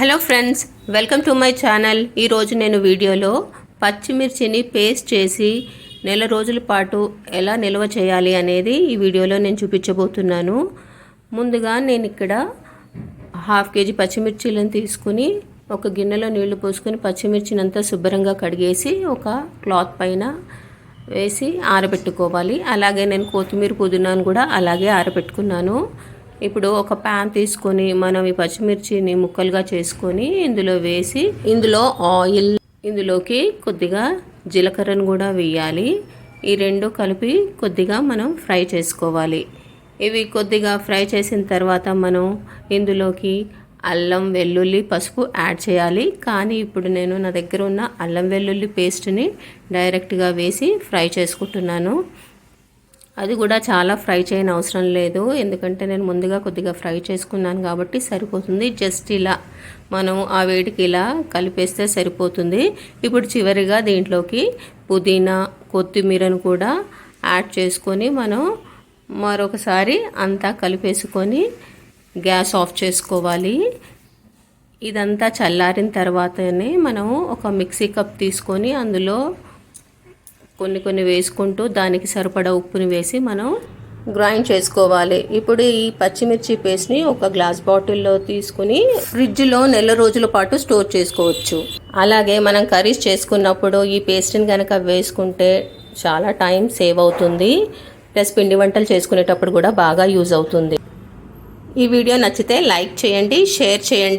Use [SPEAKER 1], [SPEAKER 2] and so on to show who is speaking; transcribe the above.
[SPEAKER 1] Hello friends welcome to my channel. ఈరోజు నేను వీడియోలో పచ్చిమిర్చిని పేస్ట్ చేసి నెల రోజుల పాటు ఎలా నిల్వ చేయాలి అనేది ఈ వీడియోలో నేను చూపించబోతున్నాను. ముందుగా నేను ఇక్కడ హాఫ్ కేజీ పచ్చిమిర్చిలను తీసుకుని ఒక గిన్నెలో నీళ్ళు పోసుకొని పచ్చిమిర్చిని అంతా శుభ్రంగా కడిగేసి ఒక క్లాత్ పైన వేసి ఆరబెట్టుకోవాలి. అలాగే నేను కొత్తిమీర పుదీనాను కూడా అలాగే ఆరబెట్టుకున్నాను. ఇప్పుడు ఒక ప్యాన్ తీసుకొని మనం ఈ పచ్చిమిర్చిని ముక్కలుగా చేసుకొని ఇందులో వేసి ఇందులో ఆయిల్ ఇందులోకి కొద్దిగా జీలకర్రను కూడా వేయాలి. ఈ రెండు కలిపి కొద్దిగా మనం ఫ్రై చేసుకోవాలి. ఇవి కొద్దిగా ఫ్రై చేసిన తర్వాత మనం ఇందులోకి అల్లం వెల్లుల్లి పసుపు యాడ్ చేయాలి. కానీ ఇప్పుడు నేను నా దగ్గర ఉన్న అల్లం వెల్లుల్లి పేస్ట్ని డైరెక్ట్గా వేసి ఫ్రై చేసుకుంటున్నాను. అది కూడా చాలా ఫ్రై చేయని అవసరం లేదు. ఎందుకంటే నేను ముందుగా కొద్దిగా ఫ్రై చేసుకున్నాను కాబట్టి సరిపోతుంది. జస్ట్ ఇలా మనం ఆ వేడికి ఇలా కలిపేస్తే సరిపోతుంది. ఇప్పుడు చివరిగా దీంట్లోకి పుదీనా కొత్తిమీరను కూడా యాడ్ చేసుకొని మనం మరొకసారి అంతా కలిపేసుకొని గ్యాస్ ఆఫ్ చేసుకోవాలి. ఇదంతా చల్లారిన తర్వాతనే మనం ఒక మిక్సీ కప్ తీసుకొని అందులో కొన్ని కొన్ని వేసుకుంటూ దానికి సరిపడా ఉప్పుని వేసి మనం గ్రైండ్ చేసుకోవాలి. ఇప్పుడు ఈ పచ్చిమిర్చి పేస్ట్ని ఒక గ్లాస్ బాటిల్లో తీసుకుని ఫ్రిడ్జ్లో నెల రోజుల పాటు స్టోర్ చేసుకోవచ్చు. అలాగే మనం కర్రీస్ చేసుకున్నప్పుడు ఈ పేస్ట్ని కనుక వేసుకుంటే చాలా టైం సేవ్ అవుతుంది. ప్లస్ పిండి వంటలు చేసుకునేటప్పుడు కూడా బాగా యూజ్ అవుతుంది. ఈ వీడియో నచ్చితే లైక్ చేయండి షేర్ చేయండి.